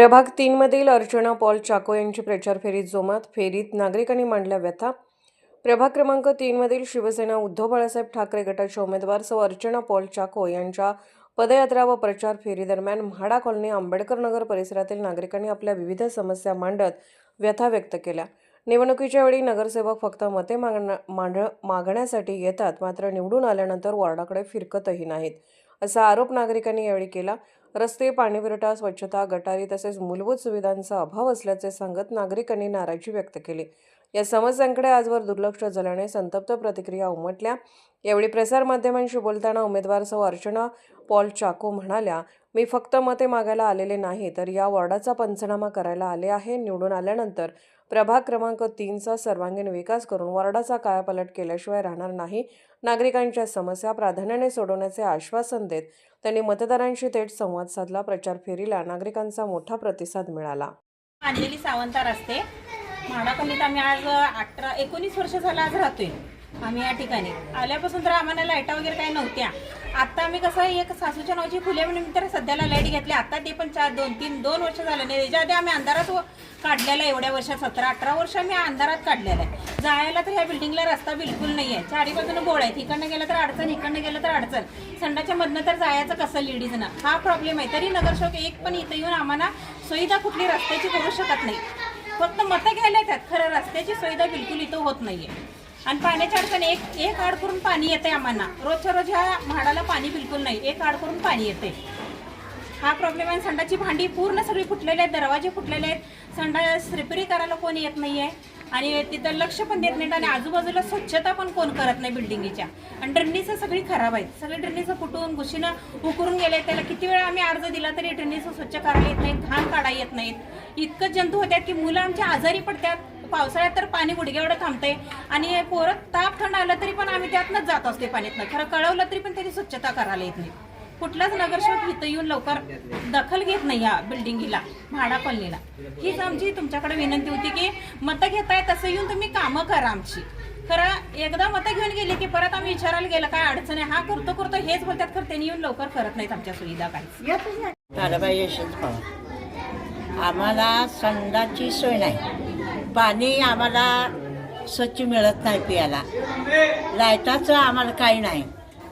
प्रभाग तीनमधील अर्चना पॉल चाको यांची प्रचार फेरीत जोमात फेरीत नागरिकांनी मांडल्या व्यथा. प्रभाग क्रमांक तीनमधील शिवसेना उद्धव बाळासाहेब ठाकरे गटाच्या उमेदवार सौ अर्चना पॉल चाको यांच्या पदयात्रा व प्रचार फेरीदरम्यान म्हाडा कॉलनी आंबेडकर नगर परिसरातील नागरिकांनी आपल्या विविध समस्या मांडत व्यथा व्यक्त केल्या. निवडणुकीच्या वेळी नगरसेवक फक्त मते मागण्या मांड मागण्यासाठी येतात मात्र निवडून आल्यानंतर वॉर्डाकडे फिरकतही नाहीत असा आरोप नागरिकांनी यावेळी केला. रस्ते पाणीपुरवठा स्वच्छता गटारी तसेच मूलभूत सुविधांचा अभाव असल्याचे सांगत नागरिकांनी नाराजी व्यक्त केली. या समस्यांकडे आजवर दुर्लक्ष झाल्याने संतप्त प्रतिक्रिया उमटल्या. यावेळी प्रसारमाध्यमांशी बोलताना उमेदवार सौ अर्चना पॉल चाको म्हणाल्या मी फक्त मते मागायला आलेले नाही तर या वॉर्डाचा पंचनामा करायला आले आहे. निवडून आल्यानंतर प्रभाग क्रमांक तीनचा सर्वांगीण विकास करून वॉर्डाचा कायापालट केल्याशिवाय राहणार नाही. नागरिकांच्या समस्या प्राधान्याने सोडवण्याचे आश्वासन देत त्यांनी मतदारांशी थेट संवाद साधला. प्रचार फेरीला नागरिकांचा मोठा प्रतिसाद मिळाला. अंजली सावंतार असते. म्हाडा आम्ही आज अठरा एकोणीस वर्ष झालं आज राहतोय. आम्ही या ठिकाणी. आल्यापासून तर आम्हाला लाईटा वगैरे काही नव्हत्या. आता आम्ही कसं एक सासूच्या नावाची खुल्या म्हणून तर सध्याला लाइट घेतली. आता ते पण चार दोन तीन दोन वर्ष झालं नाही. त्याच्या आधी आम्ही अंधारात व- काढलेला आहे एवढ्या वर्षात. सतरा अठरा वर्ष आम्ही अंधारात काढलेला आहे. जायला तर ह्या बिल्डिंगला रस्ता बिलकुल नाही आहे चारी बाजूनं बोळ आहेत इकडनं गेलं तर अडचण इकडनं गेलं तर अडचण. संडाच्या मधनं तर जायचं कसं लेडीजनं हा प्रॉब्लेम आहे. तरी नगरसेवक एक पण इथं येऊन आम्हाला सुविधा कुठली रस्त्याची करू शकत नाही. फक्त मतं घ्यायला येतात. खरं रस्त्याची सुविधा बिलकुल इथं होत नाहीये. आणि पाण्याच्या अडचण एक एक आड करून पाणी येते आम्हाला रोजच्या रोज ह्या म्हाडाला पाणी बिलकुल नाही. एक आड करून पाणी येते हा प्रॉब्लेम आहे. संडाची भांडी पूर्ण सगळी फुटलेली आहेत. दरवाजे फुटलेले आहेत. संडास रिपेरी करायला कोणी येत नाही आहे आणि तिथं लक्ष पण देत नाहीत आणि आजूबाजूला स्वच्छता पण कोण करत नाही बिल्डिंगीच्या. आणि ड्रेनेजचं सगळी खराब आहेत. सगळे ड्रेनेजचं फुटून घुशीनं उकरून गेले त्याला किती वेळा आम्ही अर्ज दिला तरी ड्रेनेजचं स्वच्छ करायला येत नाहीत घाण काढा येत नाहीत. इतकं जंतू होत्यात की मुलं आमच्या आजारी पडतात. पावसाळ्यात तर पाणी गुडघ्यावर थांबते आणि पोरं ताप थंड आलं तरी पण आम्ही त्यातनंच जात असते पाण्यातनं. खरं कळवलं तरी पण त्यांनी स्वच्छता करायला येत नाही. कुठलाच नगरसेवक इथं येऊन लवकर दखल घेत नाही या बिल्डिंगीला म्हाडा कॉलनीला. हीच आमची तुमच्याकडे विनंती होती की मतं घेताय तसं येऊन तुम्ही कामं करा आमची. खरं एकदा मतं घेऊन गेली की परत आम्ही विचारायला गेलं काय अडचण आहे? हा करतो करतो हेच बोलतात खरं त्यांनी येऊन लवकर करत नाहीत आमच्या सुविधा काही. ताराबाई यशवंत पवार आम्हाला संडाची सोय नाही. पाणी आम्हाला स्वच्छ मिळत नाही प्यायला लायटाचं आम्हाला काही नाही.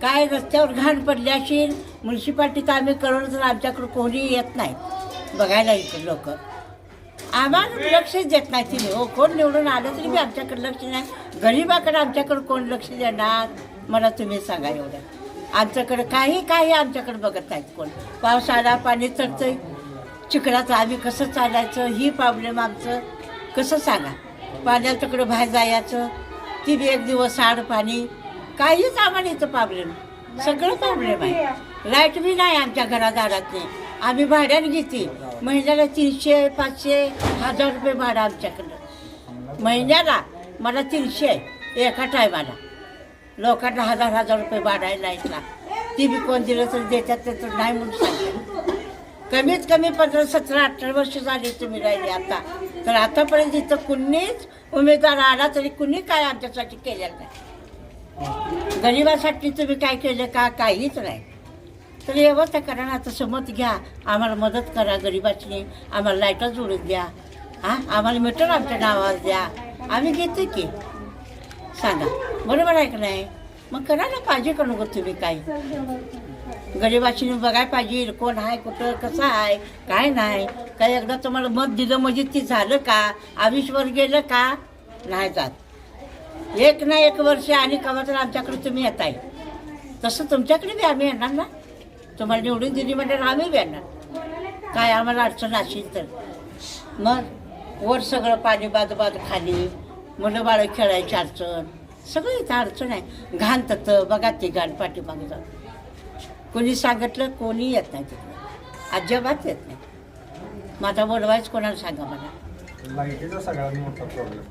काय रस्त्यावर घाण पडली असेल म्युन्सिपाल्टीत आम्ही कळवलं तर आमच्याकडं कोणी येत नाही. बघायला इकडे लोक. आम्हाला लक्षच देत नाही तिने हो कोण निवडून आलं तरी बी आमच्याकडे लक्ष नाही. गरीबाकडे आमच्याकडे कोण लक्ष देणार? मला तुम्ही सांगा एवढं. आमच्याकडे काही काही आमच्याकडे बघत नाहीत कोण. पाऊस आला पाणी चढतंय चिखलाचं आम्ही कसं चालायचं? ही प्रॉब्लेम आमचं. कसं सांगा? पाण्याच्याकडं बाहेर जायचं. ती बी एक दिवस आड पाणी. काहीच आम्हाला इथं प्रॉब्लेम सगळं प्रॉब्लेम आहे. लाइट बी नाही आमच्या घरादारात. नाही आम्ही भाड्याने घेते महिन्याला तीनशे पाचशे हजार रुपये भाडं आमच्याकडं. महिन्याला मला तीनशे एका टायमाला लोकांना हजार हजार रुपये भाडं आहे लाईटला ती बी कोण दिलं तर देतात ते तर नाही म्हणून सांगते. कमीत कमी पंधरा सतरा अठरा वर्ष झाली तुम्ही राहिले आता. तर आतापर्यंत इथं कुणीच उमेदवार आला तरी कुणी काय आमच्यासाठी केलेलं नाही. गरिबासाठी तुम्ही काय केलं का? काहीच नाही. तर व्यवस्था करा ना तसं समत घ्या आम्हाला मदत करा गरिबाची आम्हाला लाईटं जोडून द्या. हां? आम्हाला मीटर आमच्या नावावर द्या. आम्ही घेतो की? सांगा. बरोबर आहे का नाही? मग करा ना पाहिजे का नको तुम्ही काही? गरिबाची बघायला पाहिजे कोण आहे कुठं कसं आहे काय नाही. काय एकदा तुम्हाला मत दिलं म्हणजे ती झालं का? आयुष्यवर गेलं का? नाही जात. एक ना एक वर्ष आणि कवा तर आमच्याकडे तुम्ही येत आहे तसं तुमच्याकडे बी आम्ही येणार ना. तुम्हाला निवडून दिली म्हणजे आम्ही बी येणार. काय आम्हाला अडचण असेल तर. मग वर सगळं पाणी बाजू बाजू खाली मुलं बाळ खेळायची अडचण. सगळं इथं अडचण आहे. घाण ततं बघा ते घाण पाठीमागे. जाऊन कोणी सांगितलं कोणी येत नाही तिकडे. अजिबात येत नाही. माझा बोलवायच कोणाला सांगा मला? लाईटीचा सगळ्यात मोठा प्रॉब्लेम